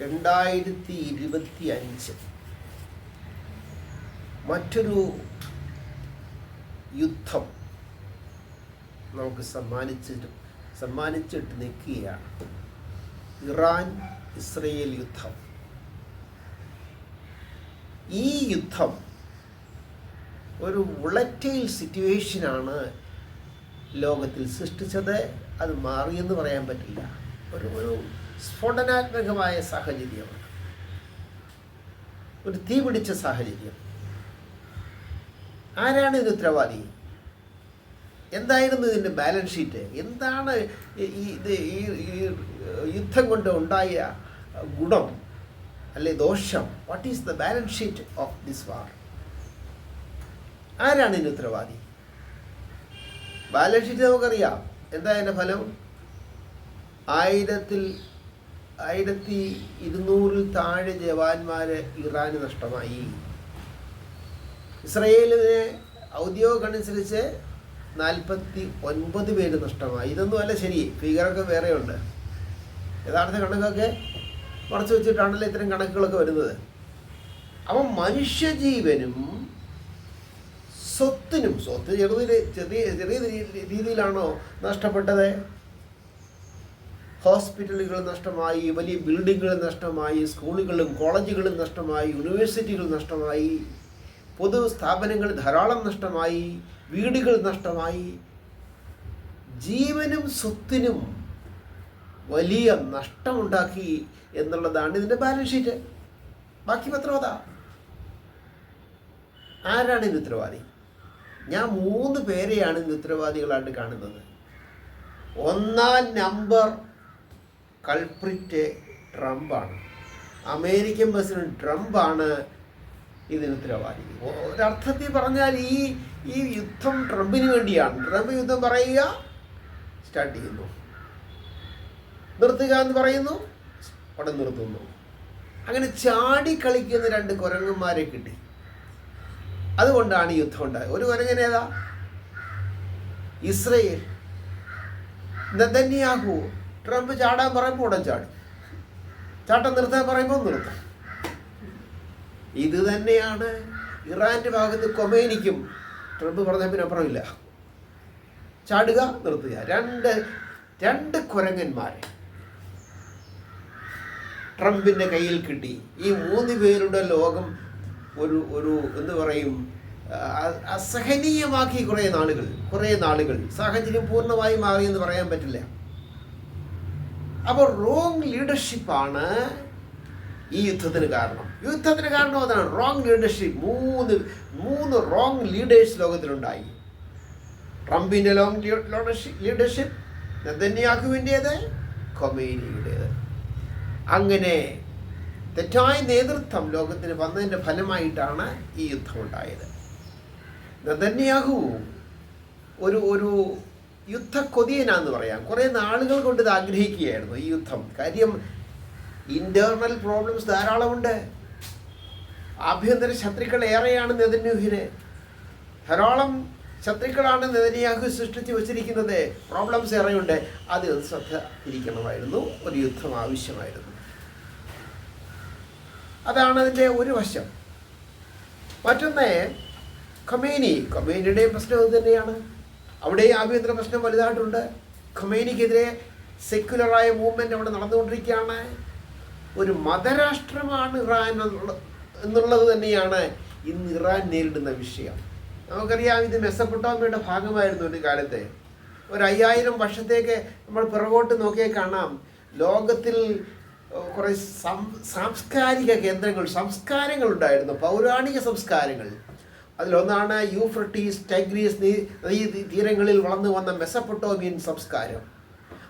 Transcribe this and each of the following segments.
രണ്ടായിരത്തി ഇരുപത്തി അഞ്ച് മറ്റൊരു യുദ്ധം നമുക്ക് സമ്മാനിച്ചിട്ട് സമ്മാനിച്ചിട്ട് നിൽക്കുകയാണ്. ഇറാൻ ഇസ്രയേൽ യുദ്ധം. ഈ യുദ്ധം ഒരു വുളറ്റൈൽ സിറ്റുവേഷനാണ് ലോകത്തിൽ സൃഷ്ടിച്ചത്. അത് മാറിയെന്ന് പറയാൻ പറ്റില്ല. ഒരു ഒരു സ്ഫോടനാത്മകമായ സാഹചര്യമാണ് ഒരു തീ പിടിച്ച സാഹചര്യം. ആരാണ് ഇത് ഉത്തരവാദി? എന്തായിരുന്നു ഇതിന്റെ ബാലൻസ് ഷീറ്റ് എന്താണ് ഈ ഇത് ഈ യുദ്ധം കൊണ്ട് ഉണ്ടായ ഗുണം അല്ലെ ദോഷം? What is the balance sheet of this war ആരാണ് ഇതിന് ഉത്തരവാദി? ബാലൻസ് ഷീറ്റ് നമുക്കറിയാം. എന്താ അതിന്റെ ഫലം? ആയിരത്തിൽ ആയിരത്തി ഇരുന്നൂറിൽ താഴെ ജവാന്മാരെ ഇറാന് നഷ്ടമായി. ഇസ്രയേലിന് ഔദ്യോഗികനുസരിച്ച് നാൽപ്പത്തി ഒൻപത് പേര് നഷ്ടമായി. ഇതൊന്നും അല്ല ശരി ഫിഗറൊക്കെ വേറെയുണ്ട്. യഥാർത്ഥ കണക്കൊക്കെ മറച്ചു വെച്ചിട്ടാണല്ലോ ഇത്തരം കണക്കുകളൊക്കെ വരുന്നത്. അപ്പം മനുഷ്യജീവനും സ്വത്തിനും സ്വത്ത് ചെറുതിൽ ചെറിയ ചെറിയ രീതിയിലാണോ നഷ്ടപ്പെട്ടത്? ഹോസ്പിറ്റലുകൾ നഷ്ടമായി വലിയ ബിൽഡിങ്ങുകൾ നഷ്ടമായി സ്കൂളുകളും കോളേജുകളും നഷ്ടമായി യൂണിവേഴ്സിറ്റികൾ നഷ്ടമായി പൊതു സ്ഥാപനങ്ങൾ ധാരാളം നഷ്ടമായി വീടുകൾ നഷ്ടമായി. ജീവനും സ്വത്തിനും വലിയ നഷ്ടമുണ്ടാക്കി എന്നുള്ളതാണ് ഇതിന്റെ ബാലൻസ് ഷീറ്റ് ബാക്കി പത്രം അതാ ആരാണ് ഇതിന് ഉത്തരവാദി? ഞാൻ മൂന്ന് പേരെയാണ് ഇന്ന് ഉത്തരവാദികളായിട്ട് കാണുന്നത്. ഒന്നാം നമ്പർ കൾപ്രിറ്റ് ട്രംപാണ്. അമേരിക്കൻ പ്രസിഡന്റ് ട്രംപാണ് ഇതിന് ഉത്തരവാദി ഒരർത്ഥത്തിൽ പറഞ്ഞാൽ ഈ ഈ യുദ്ധം ട്രംപിന് വേണ്ടിയാണ്. ട്രംപ് യുദ്ധം പറയുക സ്റ്റാർട്ട് ചെയ്യുന്നു. നിർത്തുക എന്ന് പറയുന്നു അവിടെ നിർത്തുന്നു. അങ്ങനെ ചാടി കളിക്കുന്ന രണ്ട് കുരങ്ങന്മാരെ കിട്ടി. അതുകൊണ്ടാണ് യുദ്ധം ഉണ്ടായത്. ഒരു കുരങ്ങനേതാ ഇസ്രയേൽ. നെതന്യാഹു. ട്രംപ് ചാടാൻ പറയുമ്പോൾ ഉടൻ ചാടി. ചാട്ടം നിർത്താൻ പറയുമ്പോൾ നിർത്താം. ഇത് തന്നെയാണ് ഇറാന്റെ ഭാഗത്ത് കൊമേനിക്കും. ട്രംപ് പറഞ്ഞ പിന്നെ അപ്പുറമില്ല ചാടുക നിർത്തുക. രണ്ട് രണ്ട് കുരങ്ങന്മാരെ ട്രംപിന്റെ കയ്യിൽ കിട്ടി. ഈ മൂന്ന് പേരുടെ ലോകം ഒരു ഒരു എന്ന് പറയും? അസഹനീയമാക്കി കുറേ നാളുകൾ കുറേ നാളുകൾ. സാഹചര്യം പൂർണമായി മാറിയെന്ന് പറയാൻ പറ്റില്ല. അപ്പോൾ റോങ് ലീഡർഷിപ്പാണ് ഈ യുദ്ധത്തിന് കാരണം. യുദ്ധത്തിന് കാരണം അതാണ്. റോങ് ലീഡർഷിപ്പ് മൂന്ന് മൂന്ന് റോങ് ലീഡേഴ്സ് ലോകത്തിലുണ്ടായി. ട്രംപിന്റെ ലോങ് ലീഡർഷിപ്പ് നെതന്യാഹുവിന്റേത് കൊമേനിയുടേത് അങ്ങനെ തെറ്റായ നേതൃത്വം ലോകത്തിന് വന്നതിന്റെ ഫലമായിട്ടാണ് ഈ യുദ്ധം ഉണ്ടായത് നെതന്യാഹുവും ഒരു ഒരു യുദ്ധ കൊതിയനാന്ന് പറയാം. കുറേ നാളുകൾ കൊണ്ട് ഇത് ആഗ്രഹിക്കുകയായിരുന്നു ഈ യുദ്ധം. കാര്യം ഇന്റേണൽ പ്രോബ്ലംസ് ധാരാളമുണ്ട്. ആഭ്യന്തര ശത്രുക്കൾ ഏറെയാണ് നെതന്യൂഹിന്. ധാരാളം ശത്രുക്കളാണ് നെതന്യാഹു സൃഷ്ടിച്ച് വച്ചിരിക്കുന്നത്. പ്രോബ്ലംസ് ഏറെയുണ്ട്. അത് ശ്രദ്ധ ഇരിക്കണമായിരുന്നു. ഒരു യുദ്ധം ആവശ്യമായിരുന്നു. അതാണ് അതിന്റെ ഒരു വശം. മറ്റൊന്ന് ഖമേനി ഖമേനിയുടെയും പ്രശ്നം തന്നെയാണ്. അവിടെ ആഭ്യന്തര പ്രശ്നം വലുതായിട്ടുണ്ട്. ഖമേനിക്കെതിരെ സെക്യുലറായ മൂവ്മെന്റ് അവിടെ നടന്നുകൊണ്ടിരിക്കുകയാണ്. ഒരു മതരാഷ്ട്രമാണ് ഇറാൻ എന്നുള്ളത് തന്നെയാണ് ഇന്ന് ഇറാൻ നേരിടുന്ന വിഷയം. നമുക്കറിയാം ഇത് മെസ്സപ്പൊട്ടോമയുടെ ഭാഗമായിരുന്നു ഒരു കാലത്തെ. ഒരു അയ്യായിരം വർഷത്തേക്ക് നമ്മൾ പിറകോട്ട് നോക്കിയാൽ കാണാം. ലോകത്തിൽ കുറേ സാംസ്കാരിക കേന്ദ്രങ്ങൾ സംസ്കാരങ്ങൾ ഉണ്ടായിരുന്നു പൗരാണിക സംസ്കാരങ്ങൾ. അതിലൊന്നാണ് യൂഫ്രട്ടീസ് ടൈഗ്രീസ് നദീ തീരങ്ങളിൽ വളർന്നു വന്ന മെസ്സപ്പൊട്ടോമിയൻ സംസ്കാരം.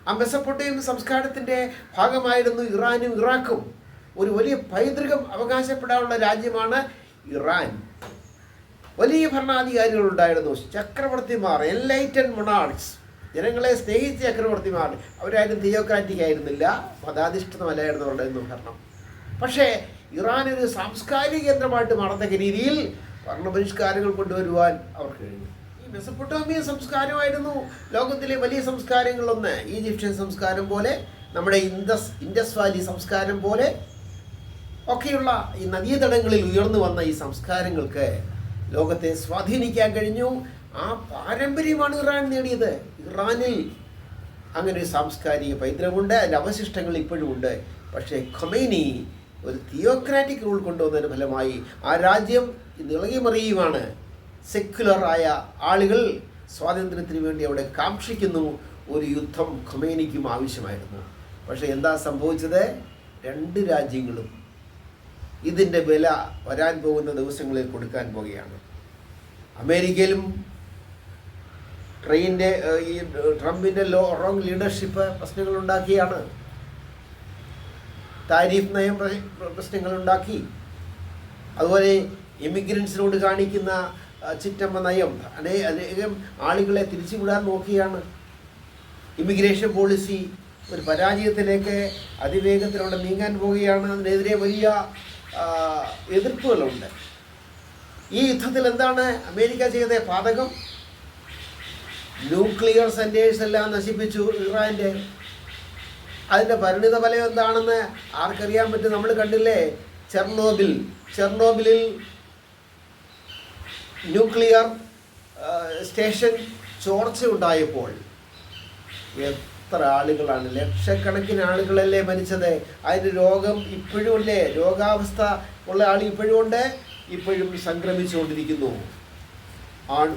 ആ മെസ്സപ്പൊട്ടോമിയൻ സംസ്കാരത്തിന്റെ ഭാഗമായിരുന്നു ഇറാനും ഇറാഖും. ഒരു വലിയ പൈതൃകം അവകാശപ്പെടാനുള്ള രാജ്യമാണ് ഇറാൻ. വലിയ ഭരണാധികാരികൾ ഉണ്ടായിരുന്നു ചക്രവർത്തിമാർ എൻലൈറ്റൻ മൊണാൾസ് ജനങ്ങളെ സ്നേഹിച്ച ചക്രവർത്തിമാർ. അവരാരും തിയോക്രാറ്റിക് ആയിരുന്നില്ല. മതാധിഷ്ഠിതമല്ലായിരുന്നു അവരുടെ ഭരണം. പക്ഷേ ഇറാൻ ഒരു സാംസ്കാരിക കേന്ദ്രമായിട്ട് മാറത്തക്ക രീതിയിൽ ഭരണപരിഷ്കാരങ്ങൾ കൊണ്ടുവരുവാൻ അവർക്ക് കഴിഞ്ഞു. ഈ മെസപ്പൊട്ടോമിയ സംസ്കാരമായിരുന്നു ലോകത്തിലെ വലിയ സംസ്കാരങ്ങളൊന്ന് ഈജിപ്ഷ്യൻ സംസ്കാരം പോലെ നമ്മുടെ ഇൻഡസ് ഇൻഡസ് വാലി സംസ്കാരം പോലെ ഒക്കെയുള്ള ഈ നദീതടങ്ങളിൽ ഉയർന്നു വന്ന ഈ സംസ്കാരങ്ങൾക്ക് ലോകത്തെ സ്വാധീനിക്കാൻ കഴിഞ്ഞു. ആ പാരമ്പര്യമാണ് ഇറാൻ നേടിയത്. ഇറാനിൽ അങ്ങനെ ഒരു സാംസ്കാരിക പൈതൃകമുണ്ട്. അതിന്റെ അവശിഷ്ടങ്ങൾ ഇപ്പോഴും ഉണ്ട്. പക്ഷേ ഖൊമൈനി ഒരു തിയോക്രാറ്റിക് റൂൾ കൊണ്ടുവന്നതിന് ഫലമായി ആ രാജ്യം ഇന്ന് ഇളകി മറിയുമാണ് സെക്യുലറായ ആളുകൾ സ്വാതന്ത്ര്യത്തിന് വേണ്ടി അവിടെ കാക്ഷിക്കുന്നു. ഒരു യുദ്ധം ഖമേനിക്കും ആവശ്യമായിരുന്നു. പക്ഷേ എന്താ സംഭവിച്ചത്? രണ്ട് രാജ്യങ്ങളും ഇതിന്റെ വില വരാൻ പോകുന്ന ദിവസങ്ങളിൽ കൊടുക്കാൻ പോവുകയാണ്. അമേരിക്കയിലും ട്രെയിനിന്റെ ഈ ട്രംപിന്റെ ലോ റോങ് ലീഡർഷിപ്പ് പ്രശ്നങ്ങൾ ഉണ്ടാക്കിയാണ്. താരിഫ് നയം പ്രശ്നങ്ങൾ ഉണ്ടാക്കി. അതുപോലെ ഇമിഗ്രൻസിനോട് കാണിക്കുന്ന ചിറ്റമ്മ നയം. അനേ അനേകം ആളുകളെ തിരിച്ചുവിടാൻ നോക്കിയാണ്. ഇമിഗ്രേഷൻ പോളിസി ഒരു പരാജയത്തിലേക്ക് അതിവേഗത്തിലൂടെ നീങ്ങാൻ പോവുകയാണ്. അതിനെതിരെ വലിയ എതിർപ്പുകളുണ്ട്. ഈ യുദ്ധത്തിൽ എന്താണ് അമേരിക്ക ചെയ്ത പാതകം. ന്യൂക്ലിയർ സെന്റേഴ്സ് എല്ലാം നശിപ്പിച്ചു ഇറാന്റെ അതിന്റെ പരിണിത ഫലം എന്താണെന്ന് ആർക്കറിയാൻ പറ്റും? നമ്മൾ കണ്ടില്ലേ? ചെർണോബിൽ. ചെർണോബിലിൽ ന്യൂക്ലിയർ സ്റ്റേഷൻ ചോർച്ച ഉണ്ടായപ്പോൾ എത്ര ആളുകളാണ് ലക്ഷക്കണക്കിന് ആളുകളല്ലേ മരിച്ചത്? അതിന് രോഗം ഇപ്പോഴും ഇല്ലേ രോഗാവസ്ഥ ഉള്ള ആൾ ഇപ്പോഴും ഉണ്ട് ഇപ്പോഴും സംക്രമിച്ചുകൊണ്ടിരിക്കുന്നു. അണു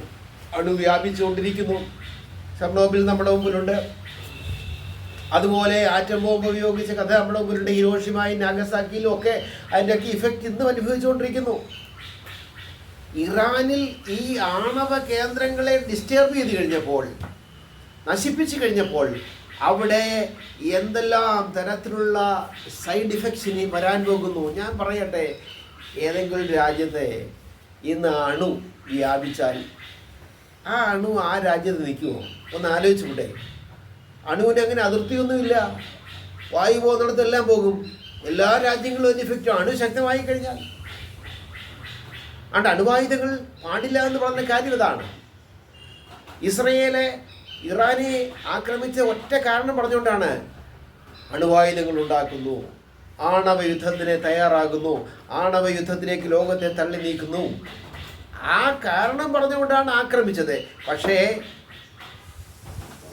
അണു വ്യാപിച്ചുകൊണ്ടിരിക്കുന്നു. ചെർണോബിൽ നമ്മുടെ മുമ്പിലുണ്ട്. അതുപോലെ ആറ്റം ബോംബ് ഉപയോഗിച്ച കഥ നമ്മുടെ മുമ്പിലുണ്ട്. ഹിരോഷിമായും നാഗസാക്കിയിലും ഒക്കെ അതിന്റെയൊക്കെ ഇഫക്റ്റ് ഇന്നും അനുഭവിച്ചുകൊണ്ടിരിക്കുന്നു. ഇറാനിൽ ഈ ആണവ കേന്ദ്രങ്ങളെ ഡിസ്റ്റർബ് ചെയ്ത് കഴിഞ്ഞപ്പോൾ നശിപ്പിച്ചു കഴിഞ്ഞപ്പോൾ അവിടെ എന്തെല്ലാം തരത്തിലുള്ള സൈഡ് ഇഫക്ട്സ് ഇനി വരാൻ പോകുന്നു? ഞാൻ പറയട്ടെ ഏതെങ്കിലും രാജ്യത്തെ ഇന്ന് അണു വ്യാപിച്ചാൽ ആ അണു ആ രാജ്യത്ത് നിൽക്കുമോ ഒന്ന് ആലോചിച്ചുകൂടെ. അണുവിന് അങ്ങനെ അതിർത്തിയൊന്നുമില്ല. വായു പോകുന്നിടത്തെല്ലാം പോകും. എല്ലാ രാജ്യങ്ങളും അതിന് ഇഫക്റ്റ് അണു ശക്തമായി കഴിഞ്ഞാൽ അതുകൊണ്ട് അണുവായുധങ്ങൾ പാടില്ല എന്ന് പറഞ്ഞ കാര്യം ഇതാണ്. ഇസ്രയേലെ ഇറാനെ ആക്രമിച്ച ഒറ്റ കാരണം പറഞ്ഞുകൊണ്ടാണ് അണുവായുധങ്ങൾ ഉണ്ടാക്കുന്നു. ആണവ യുദ്ധത്തിന് തയ്യാറാകുന്നു. ആണവ യുദ്ധത്തിലേക്ക് ലോകത്തെ തള്ളി നീക്കുന്നു. ആ കാരണം പറഞ്ഞുകൊണ്ടാണ് ആക്രമിച്ചത്. പക്ഷേ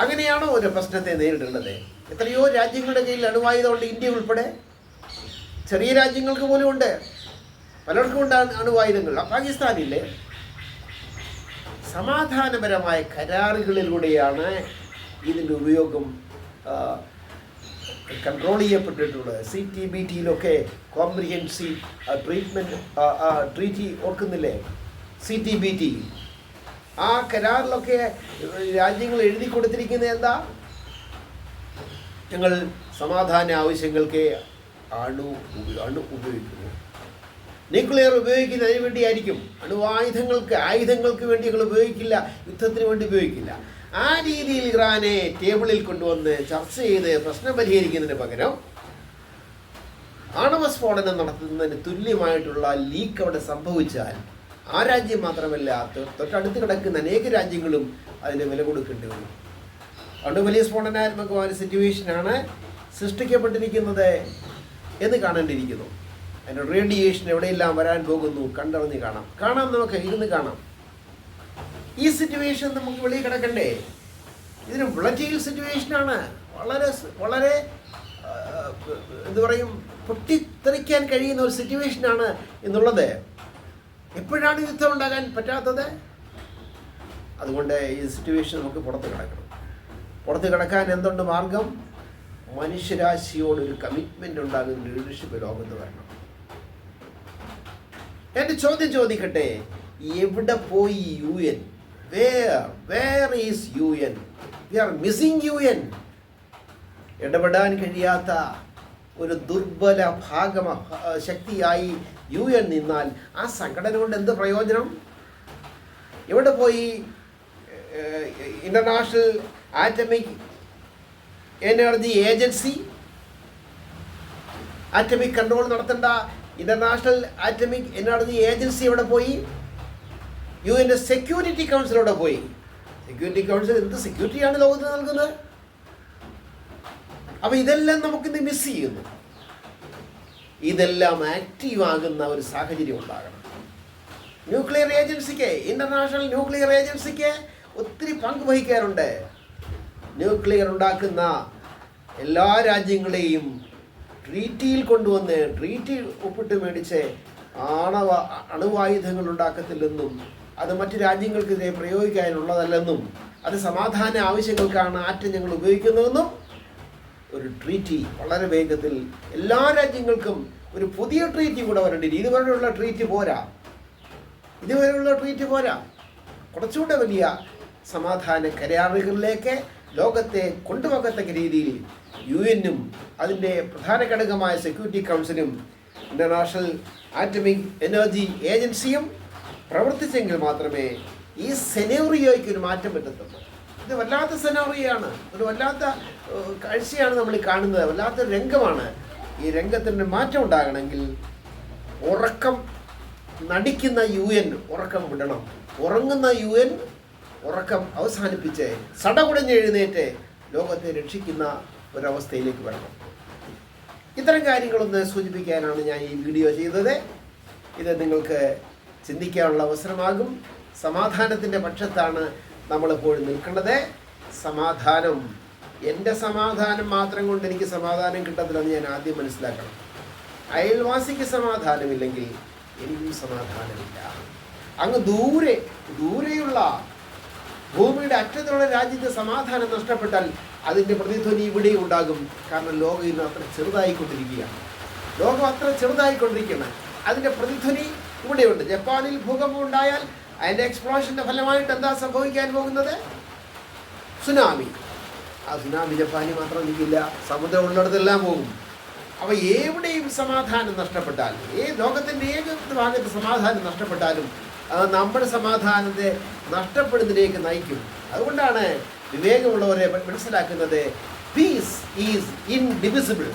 അങ്ങനെയാണോ ഒരു പ്രശ്നത്തെ നേരിടേണ്ടത് എത്രയോ രാജ്യങ്ങളുടെ കയ്യിൽ അണുവായുധമുണ്ട് ഇന്ത്യ ഉൾപ്പെടെ ചെറിയ രാജ്യങ്ങൾക്ക് പോലും ഉണ്ട്. പലർക്കും ഉണ്ടാകുന്ന അണുവായുധങ്ങൾ. പാകിസ്ഥാനിലെ സമാധാനപരമായ കരാറുകളിലൂടെയാണ് ഇതിന്റെ ഉപയോഗം കൺട്രോൾ ചെയ്യപ്പെട്ടിട്ടുള്ളത്. സി ടി ബി ടിയിലൊക്കെ കോംപ്രിഹെൻസീവ് ട്രീറ്റ്മെന്റ് ട്രീറ്റി ഓർക്കുന്നില്ലേ? സി ടി ബി ടി ആ കരാറിലൊക്കെ രാജ്യങ്ങൾ എഴുതി കൊടുത്തിരിക്കുന്നത് എന്താ? ഞങ്ങൾ സമാധാന ആവശ്യങ്ങൾക്ക് അണു അണു ഉപയോഗിക്കുന്നു. ന്യൂക്ലിയർ ഉപയോഗിക്കുന്നതിന് വേണ്ടിയായിരിക്കും. അണുവായുധങ്ങൾക്ക് ആയുധങ്ങൾക്ക് വേണ്ടി ഞങ്ങൾ ഉപയോഗിക്കില്ല. യുദ്ധത്തിന് വേണ്ടി ഉപയോഗിക്കില്ല. ആ രീതിയിൽ ഇറാനെ ടേബിളിൽ കൊണ്ടുവന്ന് ചർച്ച ചെയ്ത് പ്രശ്നം പരിഹരിക്കുന്നതിന് പകരം ആണവ സ്ഫോടനം നടത്തുന്നതിന് തുല്യമായിട്ടുള്ള ലീക്ക് അവിടെ സംഭവിച്ചാൽ ആ രാജ്യം മാത്രമല്ല തൊട്ടടുത്ത് കിടക്കുന്ന അനേക രാജ്യങ്ങളും അതിന് വില കൊടുക്കേണ്ടി വരും. അതുകൊണ്ട് വലിയ സ്ഫോടനാത്മകമായ സിറ്റുവേഷനാണ് സൃഷ്ടിക്കപ്പെട്ടിരിക്കുന്നത് എന്ന് കാണേണ്ടിയിരിക്കുന്നു. അതിന്റെ റേഡിയേഷൻ എവിടെയെല്ലാം വരാൻ പോകുന്നു കണ്ടറിഞ്ഞ് കാണാം. കാണാം നമുക്ക് ഇരുന്ന് കാണാം. ഈ സിറ്റുവേഷൻ നമുക്ക് വെളിയിൽ കിടക്കണ്ടേ? ഇതിന് വളറ്റീൽ സിറ്റുവേഷനാണ് വളരെ വളരെ എന്ത് പറയും പൊട്ടിത്തെറിക്കാൻ കഴിയുന്ന ഒരു സിറ്റുവേഷനാണ് എന്നുള്ളത്. എപ്പോഴാണ് യുദ്ധം ഉണ്ടാകാൻ പറ്റാത്തത്? അതുകൊണ്ട് ഈ സിറ്റുവേഷൻ നമുക്ക് പുറത്ത് കിടക്കണം. പുറത്ത് കിടക്കാൻ എന്തുണ്ട് മാർഗം? മനുഷ്യരാശിയോട് ഒരു കമ്മിറ്റ്മെന്റ് ഉണ്ടാകുന്ന ലീഡർഷിപ്പ് ലോകത്ത് വരണം. എന്റെ ചോദ്യം ചോദിക്കട്ടെ? എവിടെ പോയി U N? Where where is U N? We are missing U N. ഇടപെടാൻ കഴിയാത്ത ഒരു ദുർബല ഭാഗമ ശക്തിയായി യു എൻ നിന്നാൽ ആ സംഘടന കൊണ്ട് എന്ത് പ്രയോജനം? എവിടെ പോയി international atomic energy agency atomic control നടത്തേണ്ട ഇന്റർനാഷണൽ ആറ്റമിക് എനർജി ഏജൻസി എവിടെ പോയി? യു എന്റെ സെക്യൂരിറ്റി കൗൺസിൽ പോയി? സെക്യൂരിറ്റി കൗൺസിൽ എന്ത് സെക്യൂരിറ്റിയാണ് ലോകത്ത് നൽകുന്നത്? അപ്പോൾ ഇതെല്ലാം നമുക്കിന്ന് മിസ് ചെയ്യുന്നു. ഇതെല്ലാം ആക്റ്റീവ് ആകുന്ന ഒരു സാഹചര്യം ഉണ്ടാകണം. ന്യൂക്ലിയർ ഏജൻസിക്ക് ഇന്റർനാഷണൽ ന്യൂക്ലിയർ ഏജൻസിക്ക് ഒത്തിരി പങ്ക് വഹിക്കാറുണ്ട്. ന്യൂക്ലിയർ ഉണ്ടാക്കുന്ന എല്ലാ രാജ്യങ്ങളെയും ട്രീറ്റിയിൽ കൊണ്ടുവന്ന് ട്രീറ്റി ഒപ്പിട്ട് മേടിച്ച് ആണവ അണുവായുധങ്ങൾ ഉണ്ടാക്കത്തില്ലെന്നും അത് മറ്റു രാജ്യങ്ങൾക്കെതിരെ പ്രയോഗിക്കാനുള്ളതല്ലെന്നും അത് സമാധാന ആവശ്യങ്ങൾക്കാണ് ആറ്റം ഞങ്ങൾ ഉപയോഗിക്കുന്നതെന്നും ഒരു ട്രീറ്റി വളരെ വേഗത്തിൽ എല്ലാ രാജ്യങ്ങൾക്കും ഒരു പുതിയ ട്രീറ്റി കൂടെ വരേണ്ടി ഇതുവരെയുള്ള ട്രീറ്റ് പോരാ. ഇതുവരെയുള്ള ട്രീറ്റ് പോരാ. കുറച്ചുകൂടെ വലിയ സമാധാന കരാറുകളിലേക്ക് ലോകത്തെ കൊണ്ടുപോകത്തക്ക രീതിയിൽ യു എന്നും അതിന്റെ പ്രധാന ഘടകമായ സെക്യൂരിറ്റി കൗൺസിലും ഇന്റർനാഷണൽ ആറ്റമിക് എനർജി ഏജൻസിയും പ്രവർത്തിച്ചെങ്കിൽ മാത്രമേ ഈ സെനോറിയോയ്ക്ക് ഒരു മാറ്റം പറ്റത്തുള്ളൂ. ഇത് വല്ലാത്ത സെനോറിയാണ്. ഒരു വല്ലാത്ത കാഴ്ചയാണ് നമ്മൾ കാണുന്നത്. വല്ലാത്ത രംഗമാണ്. ഈ രംഗത്തിന് മാറ്റം ഉണ്ടാകണമെങ്കിൽ ഉറക്കം നടിക്കുന്ന യു എൻ ഉറക്കം വിടണം. ഉറങ്ങുന്ന യു എൻ ഉറക്കം അവസാനിപ്പിച്ച് സടകുടഞ്ഞ് എഴുന്നേറ്റ് ലോകത്തെ രക്ഷിക്കുന്ന ഒരവസ്ഥയിലേക്ക് വരണം. ഇത്തരം കാര്യങ്ങളൊന്ന് സൂചിപ്പിക്കാനാണ് ഞാൻ ഈ വീഡിയോ ചെയ്തത്. ഇത് നിങ്ങൾക്ക് ചിന്തിക്കാനുള്ള അവസരമാകും. സമാധാനത്തിന്റെ പക്ഷത്താണ് നമ്മളെപ്പോഴും നിൽക്കേണ്ടത്. സമാധാനം. എന്റെ സമാധാനം മാത്രം കൊണ്ട് എനിക്ക് സമാധാനം കിട്ടത്തില്ലെന്ന് ഞാൻ ആദ്യം മനസ്സിലാക്കണം. അയൽവാസിക്ക് സമാധാനമില്ലെങ്കിൽ എനിക്കും സമാധാനമില്ല. അങ്ങ് ദൂരെ ദൂരെയുള്ള ഭൂമിയുടെ അറ്റത്തുള്ള രാജ്യത്തെ സമാധാനം നഷ്ടപ്പെട്ടാൽ അതിന്റെ പ്രതിധ്വനി ഇവിടെ ഉണ്ടാകും. കാരണം ലോകം ഇന്ന് അത്ര ചെറുതായിക്കൊണ്ടിരിക്കുകയാണ്. ലോകം അത്ര ചെറുതായിക്കൊണ്ടിരിക്കുകയാണ്. അതിന്റെ പ്രതിധ്വനി ഇവിടെയുണ്ട്. ജപ്പാനിൽ ഭൂകമ്പം ഉണ്ടായാൽ അതിന്റെ എക്സ്പ്ലോഷന്റെ ഫലമായിട്ട് എന്താ സംഭവിക്കാൻ പോകുന്നത്? സുനാമി ആ സുനാമി ജപ്പാനിൽ മാത്രം നിൽക്കില്ല. സമുദ്രം ഉള്ളിടത്തെല്ലാം പോകും. അപ്പോൾ എവിടെയും സമാധാനം നഷ്ടപ്പെട്ടാൽ ഏ ലോകത്തിന്റെ ഏത് ഭാഗത്ത് സമാധാനം നഷ്ടപ്പെട്ടാലും നമ്മുടെ സമാധാനത്തെ നഷ്ടപ്പെടുന്നതിലേക്ക് നയിക്കും. അതുകൊണ്ടാണ് വിവേകമുള്ളവരെ മനസ്സിലാക്കുന്നത് പീസ് ഈസ് ഇൻഡിവിസിബിൾ